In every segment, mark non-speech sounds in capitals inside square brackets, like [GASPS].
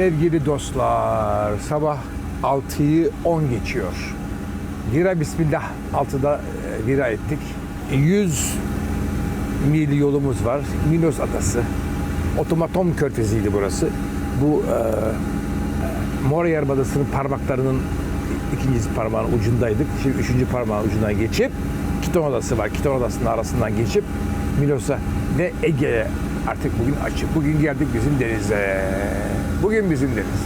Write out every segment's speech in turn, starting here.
Sevgili dostlar, sabah 6'yı 10 geçiyor. Vira bismillah 6'da e, vira ettik. 100 mil yolumuz var. Milos Adası. Otomaton körfeziydi burası. Bu e, Mor Yarımadası'nın parmaklarının ikinci parmağın ucundaydık. Şimdi üçüncü parmağın ucundan geçip Kiton Adası var. Kiton Adası'nın arasından geçip Milos'a ve Ege'ye artık bugün açık. Bugün geldik bizim denize. Bugün bizim deniz.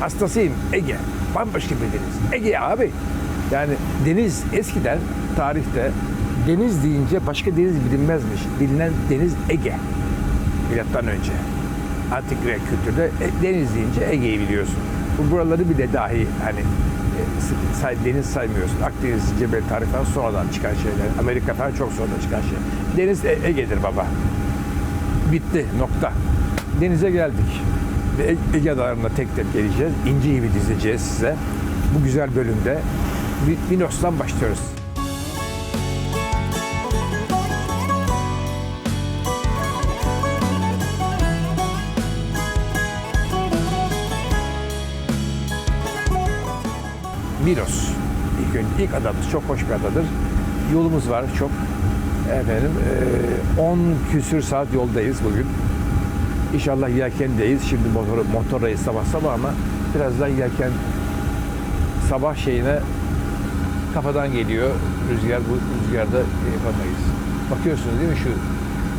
Hastasıyım Ege. Bambaşka bir deniz. Ege abi. Yani deniz eskiden tarihte deniz deyince başka deniz bilinmezmiş. Bilinen deniz Ege. Milattan önce. Antik Grek kültürde e, deniz deyince Ege'yi biliyorsun. Bu buraları bile dahi hani e, deniz saymıyorsun. Akdeniz, Cebel Tarık falan sonradan çıkan şeyler. Amerika falan çok sonradan çıkan şey. Deniz E- Ege'dir baba. Bitti. Nokta. Denize geldik. Ve E- Ege Adaları'na tek tek geleceğiz. İnci gibi dizeceğiz size. Bu güzel bölümde Mi- Minos'tan başlıyoruz. Milos. İlk, ilk adamız çok hoş bir adadır. Yolumuz var çok. Efendim eee, 10 küsür saat yoldayız bugün. İnşallah yelkendeyiz. Şimdi motor, motorlayız sabah sabah ama birazdan yelken sabah şeyine kafadan geliyor. Rüzgar bu rüzgarda yapamayız. Bakıyorsunuz değil mi şu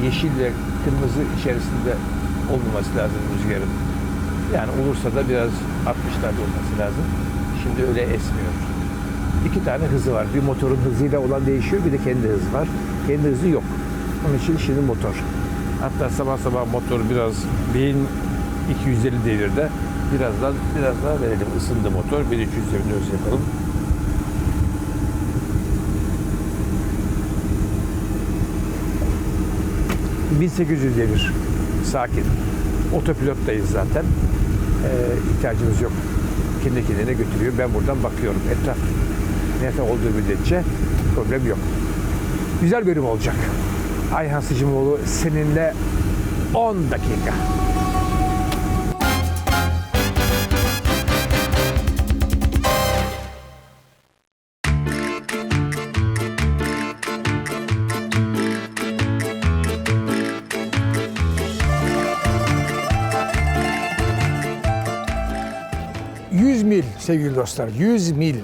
yeşille kırmızı içerisinde olmaması lazım rüzgarın. Yani olursa da biraz 60'larda olması lazım. Şimdi öyle esmiyor. İki tane hızı var. Bir motorun hızıyla olan değişiyor, bir de kendi hızı var. Kendi hızı yok. Onun için şimdi motor. Hatta sabah sabah motor biraz 1250 devirde. Birazdan biraz daha verelim. Isındı motor. 1300 devirde yapalım. ...1800 devir. Sakin. Otopilottayız zaten. Ee, ihtiyacımız yok. Kendi kendine götürüyor. Ben buradan bakıyorum. Etraf nefes olduğu müddetçe problem yok. Güzel bölüm olacak. Ayhan Sıcımoğlu seninle 10 dakika. ...100 mil sevgili dostlar, 100 mil.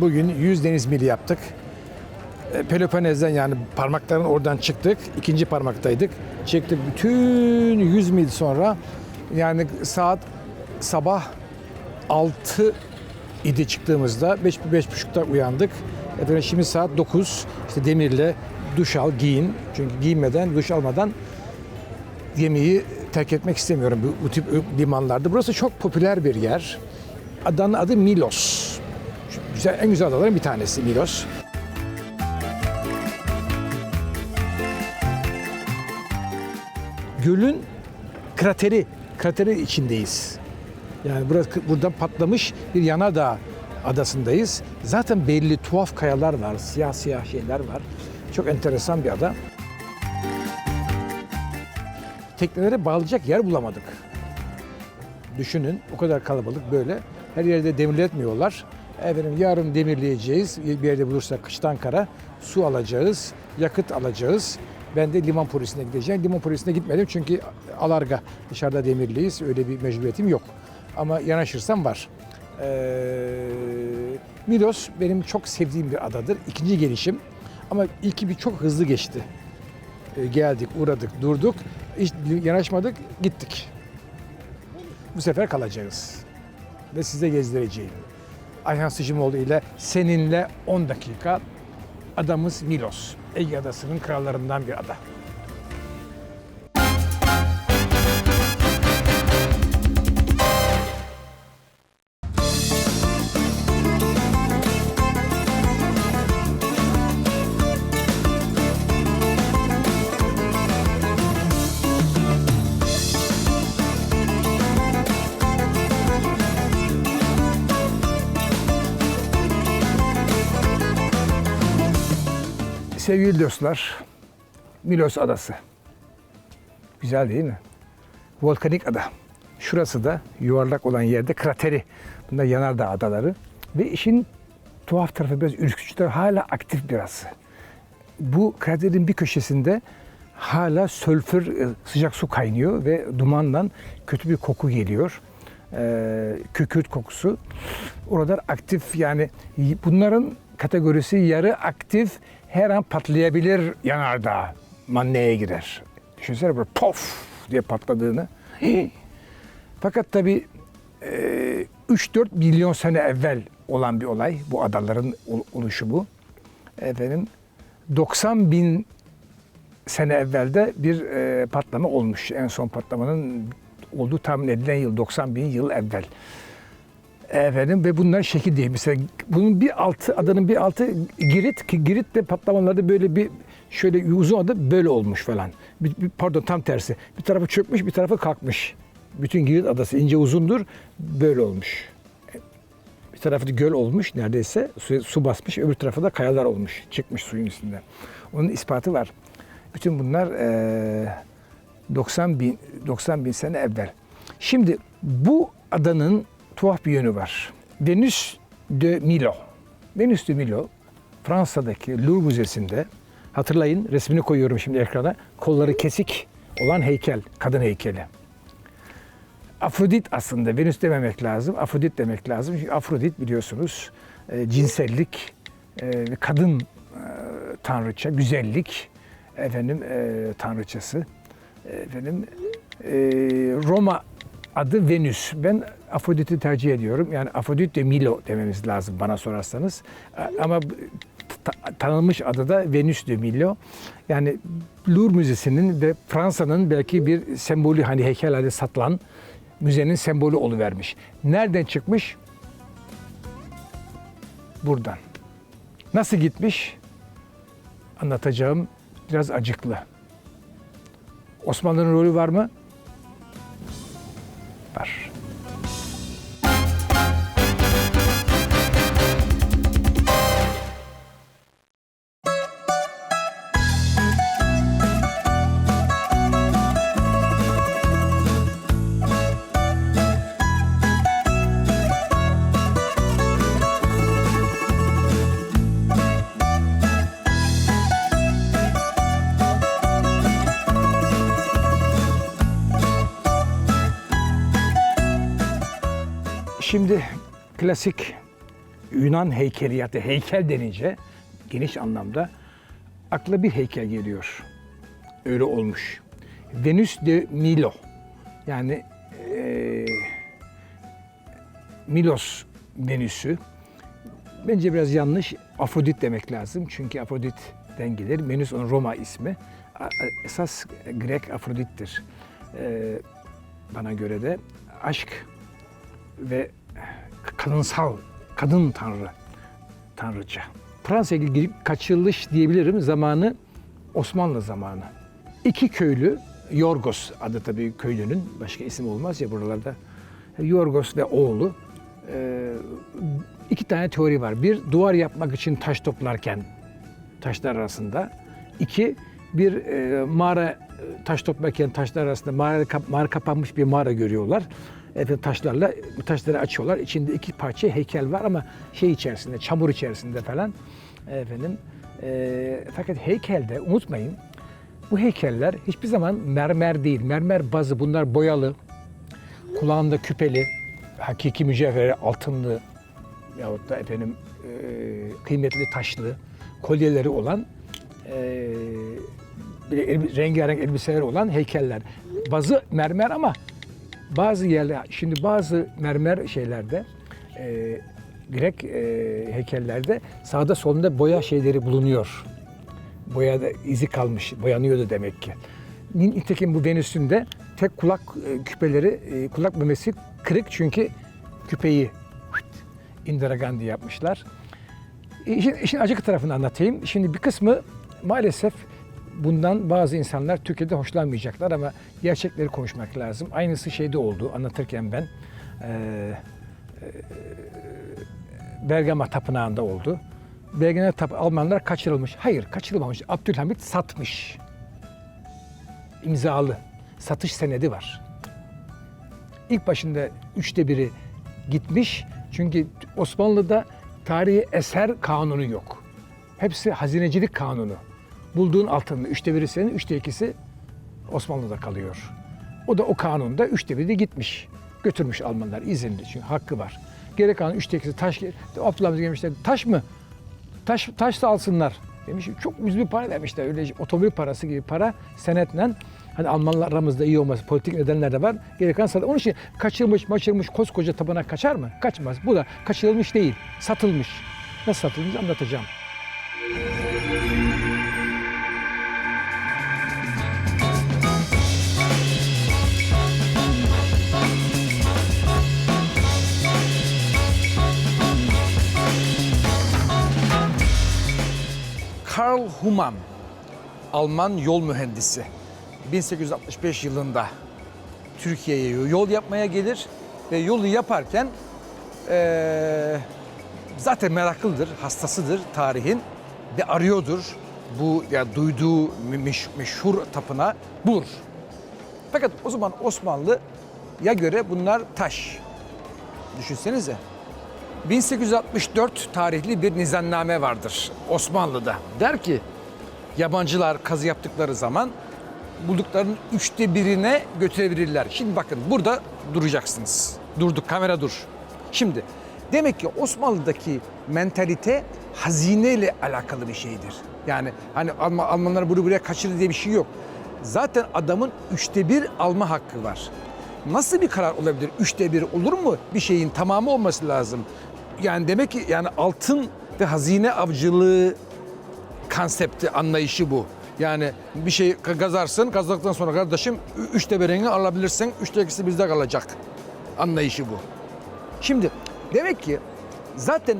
Bugün 100 deniz mili yaptık. E, Peloponez'den yani parmakların oradan çıktık. İkinci parmaktaydık. Çıktık bütün 100 mil sonra yani saat sabah 6 idi çıktığımızda 5 beş buçukta uyandık. Efendim şimdi saat 9. İşte demirle duş al, giyin. Çünkü giyinmeden, duş almadan gemiyi terk etmek istemiyorum bu, bu tip limanlarda. Burası çok popüler bir yer. Adanın adı Milos. Güzel, en güzel adaların bir tanesi Milos. Gölün krateri, krateri içindeyiz. Yani burası, buradan patlamış bir yanardağ adasındayız. Zaten belli tuhaf kayalar var, siyah siyah şeyler var. Çok enteresan bir ada. Teknelere bağlayacak yer bulamadık. Düşünün o kadar kalabalık böyle. Her yerde demirletmiyorlar. Efendim yarın demirleyeceğiz. Bir yerde bulursak kıştan kara su alacağız, yakıt alacağız. Ben de liman polisine gideceğim. Liman polisine gitmedim çünkü alarga dışarıda demirliyiz. Öyle bir mecburiyetim yok. Ama yanaşırsam var. Ee, Milos benim çok sevdiğim bir adadır. İkinci gelişim. Ama ilki bir çok hızlı geçti. Ee, geldik, uğradık, durduk. Hiç yanaşmadık, gittik. Bu sefer kalacağız. Ve size gezdireceğim. Ayhan Sıcımoğlu ile seninle 10 dakika adamız Milos. Ege Adası'nın krallarından bir ada. Sevgili dostlar, Milos Adası. Güzel değil mi? Volkanik ada. Şurası da yuvarlak olan yerde krateri. Bunlar yanardağ adaları. Ve işin tuhaf tarafı biraz ürkütücü hala aktif biraz. Bu kraterin bir köşesinde hala sölfür e, sıcak su kaynıyor ve dumandan kötü bir koku geliyor. Ee, kükürt kokusu. Oralar aktif yani bunların kategorisi yarı aktif her an patlayabilir yanardağ. Manneye girer. Düşünsene böyle pof diye patladığını. [GASPS] Fakat tabii e, 3-4 milyon sene evvel olan bir olay. Bu adaların ol- oluşumu. Efendim 90 bin sene evvelde bir e, patlama olmuş. En son patlamanın olduğu tahmin edilen yıl 90 bin yıl evvel. Efendim ve bunlar şekil değil. Mesela bunun bir altı adanın bir altı Girit ki Girit de patlamalarda böyle bir şöyle uzun adı böyle olmuş falan. Bir, bir- pardon tam tersi. Bir tarafı çökmüş bir tarafı kalkmış. Bütün Girit adası ince uzundur böyle olmuş. Bir tarafı göl olmuş neredeyse su, su basmış öbür tarafı da kayalar olmuş çıkmış suyun üstünde. Onun ispatı var. Bütün bunlar eee 90 bin 90 bin sene evvel. Şimdi bu adanın tuhaf bir yönü var. Venüs de Milo. Venüs de Milo Fransa'daki Louvre Müzesi'nde hatırlayın resmini koyuyorum şimdi ekrana. Kolları kesik olan heykel, kadın heykeli. Afrodit aslında Venüs dememek lazım. Afrodit demek lazım. Çünkü Afrodit biliyorsunuz e, cinsellik, e, kadın e, tanrıça, güzellik efendim e, tanrıçası. Efendim e, Roma adı Venüs. Ben Afrodit'i tercih ediyorum. Yani Afrodit de Milo dememiz lazım bana sorarsanız. A- Ama ta- tanınmış adı da Venüs de Milo. Yani Louvre Müzesi'nin ve Fransa'nın belki bir sembolü hani heykel halde satılan müzenin sembolü oluvermiş. Nereden çıkmış? Buradan. Nasıl gitmiş? Anlatacağım biraz acıklı. Osmanlı'nın rolü var mı? Var. Şimdi klasik Yunan heykeliyatı, heykel denince geniş anlamda akla bir heykel geliyor. Öyle olmuş. Venüs de Milo. Yani eee, Milos Venüs'ü. Bence biraz yanlış. Afrodit demek lazım. Çünkü Afrodit'ten gelir. Venüs onun Roma ismi. Esas Grek Afrodit'tir. Eee, bana göre de aşk ve kadınsal, kadın tanrı, tanrıça. Fransa'ya ilgili kaçırılış diyebilirim zamanı Osmanlı zamanı. İki köylü, Yorgos adı tabii köylünün, başka isim olmaz ya buralarda. Yorgos ve oğlu. İki tane teori var. Bir, duvar yapmak için taş toplarken taşlar arasında. İki, bir mağara taş toplarken taşlar arasında mağara, mağara kapanmış bir mağara görüyorlar. Efendim taşlarla taşları açıyorlar. İçinde iki parça heykel var ama şey içerisinde, çamur içerisinde falan. Efendim e, fakat heykelde unutmayın bu heykeller hiçbir zaman mermer değil. Mermer bazı bunlar boyalı, kulağında küpeli, hakiki mücevheri, altınlı yahut da efendim e, kıymetli taşlı kolyeleri olan e, rengarenk elbiseleri olan heykeller. Bazı mermer ama bazı yerler, şimdi bazı mermer şeylerde e, Grek e, heykellerde sağda solunda boya şeyleri bulunuyor. Boyada izi kalmış, boyanıyordu demek ki. Nitekim bu Venüs'ün de tek kulak e, küpeleri, e, kulak memesi kırık çünkü küpeyi Indira Gandhi yapmışlar. İşin, işin acık tarafını anlatayım. Şimdi bir kısmı maalesef bundan bazı insanlar Türkiye'de hoşlanmayacaklar ama gerçekleri konuşmak lazım. Aynısı şeyde oldu anlatırken ben. E, Bergama Tapınağı'nda oldu. Bergama Tapınağı Almanlar kaçırılmış. Hayır kaçırılmamış. Abdülhamit satmış. İmzalı. Satış senedi var. ilk başında üçte biri gitmiş. Çünkü Osmanlı'da tarihi eser kanunu yok. Hepsi hazinecilik kanunu. Bulduğun altının üçte biri senin, üçte ikisi Osmanlı'da kalıyor. O da o kanunda üçte biri de gitmiş. Götürmüş Almanlar izinli çünkü hakkı var. Geri kalan üçte ikisi taş, Abdülhamit gelmişler taş mı? Taş, taş da alsınlar demiş. Çok ucuz bir para demişler. Öyle otomobil parası gibi para senetle hani Almanlar aramızda iyi olması politik nedenler de var. Geri satılmış. Onun için kaçırmış maçırmış koskoca tapınak kaçar mı? Kaçmaz. Bu da kaçırılmış değil. Satılmış. Nasıl satılmış anlatacağım. Karl Humann, Alman yol mühendisi. 1865 yılında Türkiye'ye yol yapmaya gelir ve yolu yaparken eee, zaten meraklıdır, hastasıdır tarihin ve arıyordur. Bu ya duyduğu meş- meşhur tapınağı bulur. Fakat o zaman Osmanlı'ya göre bunlar taş. Düşünsenize. 1864 tarihli bir nizamname vardır Osmanlı'da. Der ki yabancılar kazı yaptıkları zaman bulduklarının üçte birine götürebilirler. Şimdi bakın burada duracaksınız. Durduk kamera dur. Şimdi demek ki Osmanlı'daki mentalite hazineyle alakalı bir şeydir. Yani hani Alman, Almanlar bunu buraya kaçırdı diye bir şey yok. Zaten adamın üçte bir alma hakkı var. Nasıl bir karar olabilir? Üçte bir olur mu? Bir şeyin tamamı olması lazım. Yani demek ki yani altın ve hazine avcılığı konsepti, anlayışı bu. Yani bir şey gazarsın, gazladıktan sonra kardeşim üçte birini alabilirsin, üçte ikisi bizde kalacak anlayışı bu. Şimdi demek ki zaten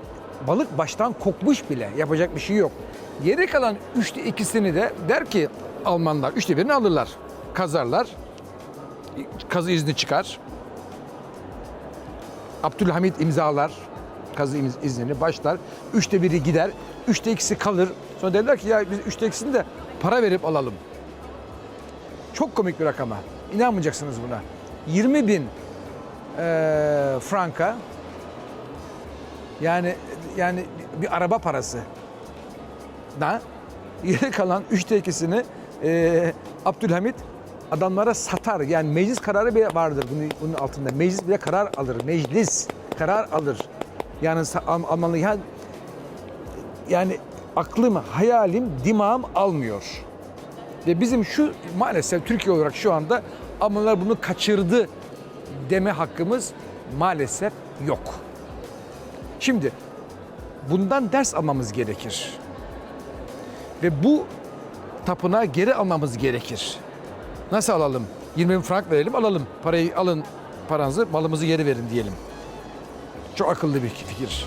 balık baştan kokmuş bile yapacak bir şey yok. Geri kalan üçte ikisini de der ki Almanlar üçte birini alırlar. Kazarlar, kazı izni çıkar. Abdülhamit imzalar kazı iznini başlar. Üçte biri gider. Üçte ikisi kalır. Sonra derler ki ya biz üçte de para verip alalım. Çok komik bir rakama. İnanmayacaksınız buna. 20 bin eee, franka yani yani bir araba parası da geri kalan üçte ikisini eee, Abdülhamit adamlara satar. Yani meclis kararı bile vardır bunun, bunun altında. Meclis bile karar alır. Meclis karar alır. Yani Almanlı ya, yani aklım, hayalim, dimağım almıyor. Ve bizim şu maalesef Türkiye olarak şu anda Almanlar bunu kaçırdı deme hakkımız maalesef yok. Şimdi bundan ders almamız gerekir. Ve bu tapınağı geri almamız gerekir. Nasıl alalım? 20 bin frank verelim alalım. Parayı alın paranızı malımızı geri verin diyelim. Çok akıllı bir fikir.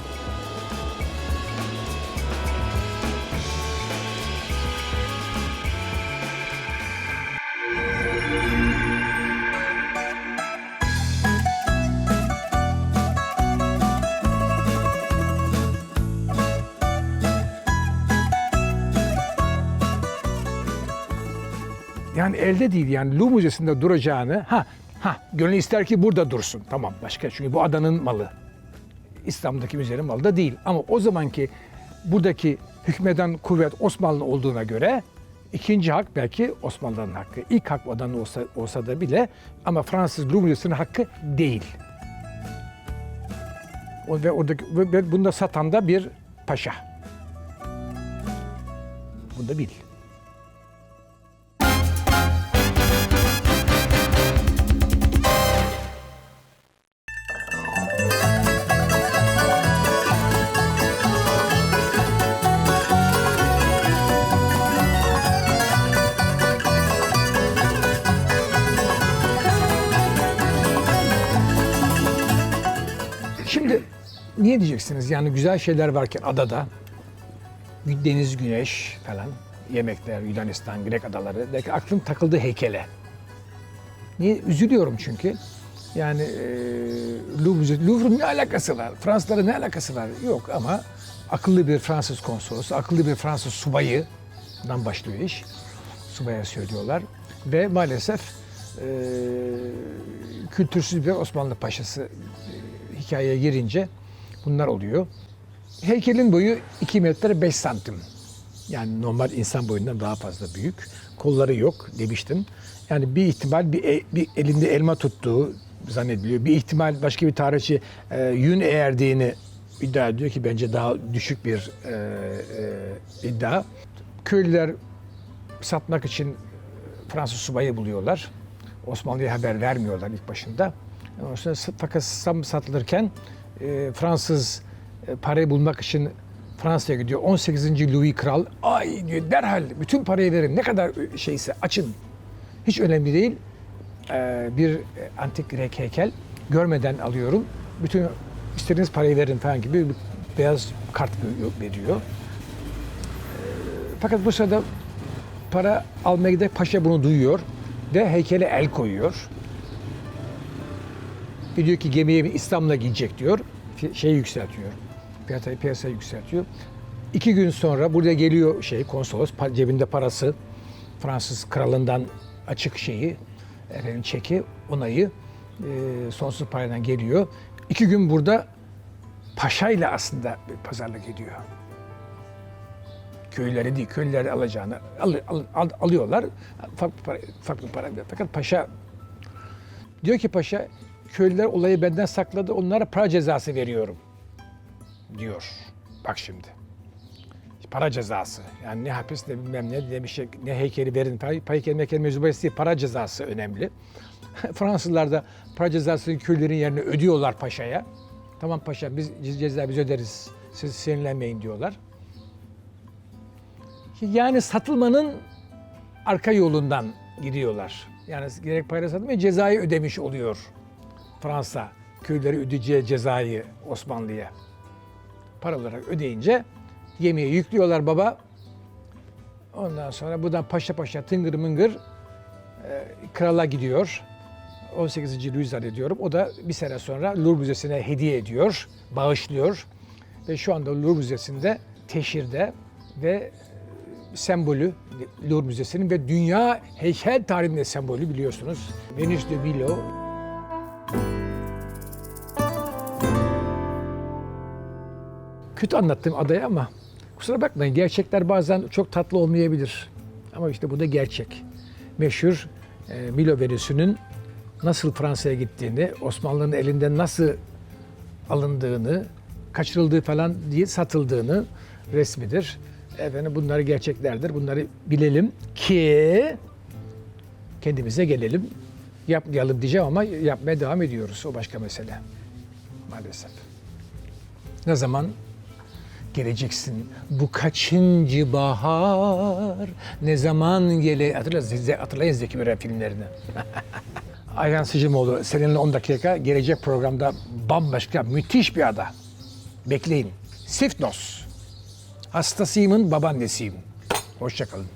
Elde değil yani Louvre Müzesi'nde duracağını ha ha gönül ister ki burada dursun. Tamam başka çünkü bu adanın malı. İstanbul'daki müzenin malı da değil. Ama o zamanki buradaki hükmeden kuvvet Osmanlı olduğuna göre ikinci hak belki Osmanlı'nın hakkı. İlk hak adanın olsa, olsa da bile ama Fransız Louvre Müzesi'nin hakkı değil. Ve oradaki ve, ve bunu da satan da bir paşa. Bunu da bil. Şimdi niye diyeceksiniz? Yani güzel şeyler varken adada deniz, güneş falan yemekler, Yunanistan, Grek adaları belki aklım takıldı heykele. Niye? Üzülüyorum çünkü. Yani e, Louvre, Louvre'un ne alakası var? Fransızlara ne alakası var? Yok ama akıllı bir Fransız konsolosu, akıllı bir Fransız subayından başlıyor iş. Subaya söylüyorlar. Ve maalesef kültürsüz bir Osmanlı paşası e, hikayeye girince bunlar oluyor. Heykelin boyu 2 metre 5 santim. Yani normal insan boyundan daha fazla büyük. Kolları yok demiştim. Yani bir ihtimal bir, e- bir elinde elma tuttuğu zannediliyor. Bir ihtimal başka bir tarihçi e, yün eğerdiğini iddia ediyor ki bence daha düşük bir e, e, iddia. Köylüler satmak için Fransız subayı buluyorlar. Osmanlı'ya haber vermiyorlar ilk başında. Fakat satılırken e, Fransız e, parayı bulmak için Fransa'ya gidiyor. 18. Louis Kral ay diyor derhal bütün parayı verin ne kadar şeyse açın. Hiç önemli değil. E, bir e, antik Grek heykel görmeden alıyorum. Bütün istediğiniz parayı verin falan gibi bir beyaz kart veriyor. Fakat bu sırada para almaya giderek paşa bunu duyuyor ve heykele el koyuyor. Ve diyor ki gemiye İslam'la gidecek diyor. Fi- Şey yükseltiyor. Piyasayı, piyasayı yükseltiyor. İki gün sonra burada geliyor şey konsolos cebinde parası Fransız kralından açık şeyi efendim çeki onayı e, sonsuz parayla geliyor. İki gün burada paşayla aslında bir pazarlık ediyor köylüleri değil, köylüleri alacağını al, al- al- alıyorlar. Farklı para, farklı para. Fakat paşa diyor ki paşa köylüler olayı benden sakladı. Onlara para cezası veriyorum. Diyor. Bak şimdi. Para cezası. Yani ne hapis ne bilmem ne, ne bir şey, ne heykeli verin. Meykeli mevzu bahis değil. Para cezası önemli. [LAUGHS] Fransızlar da para cezasını köylülerin yerine ödüyorlar paşaya. Tamam paşa biz ceza biz öderiz. Siz sinirlenmeyin diyorlar. Yani satılmanın arka yolundan gidiyorlar. Yani gerek parayla satılmıyor, cezayı ödemiş oluyor Fransa. Köyleri ödeyeceği cezayı Osmanlı'ya. Para olarak ödeyince yemeği yüklüyorlar baba. Ondan sonra buradan paşa paşa tıngır mıngır e, krala gidiyor. 18. Louis zannediyorum. O da bir sene sonra Louvre Müzesi'ne hediye ediyor, bağışlıyor. Ve şu anda Louvre Müzesi'nde teşhirde ve sembolü Louvre Müzesi'nin ve dünya heykel tarihinde sembolü biliyorsunuz. Venüs de Milo. Kötü anlattım adayı ama kusura bakmayın gerçekler bazen çok tatlı olmayabilir. Ama işte bu da gerçek. Meşhur e, Milo Venüs'ünün nasıl Fransa'ya gittiğini, Osmanlı'nın elinden nasıl alındığını, kaçırıldığı falan değil satıldığını resmidir. Efendim bunları gerçeklerdir. Bunları bilelim ki kendimize gelelim. Yapmayalım diyeceğim ama yapmaya devam ediyoruz. O başka mesele. Maalesef. Ne zaman geleceksin bu kaçıncı bahar ne zaman gele hatırla, hatırlayın Zeki Müren filmlerini. [LAUGHS] Ayhan Sıcımoğlu seninle 10 dakika gelecek programda bambaşka müthiş bir ada. Bekleyin. Sifnos. Hastasıyımın babaannesiyim. Hoşçakalın.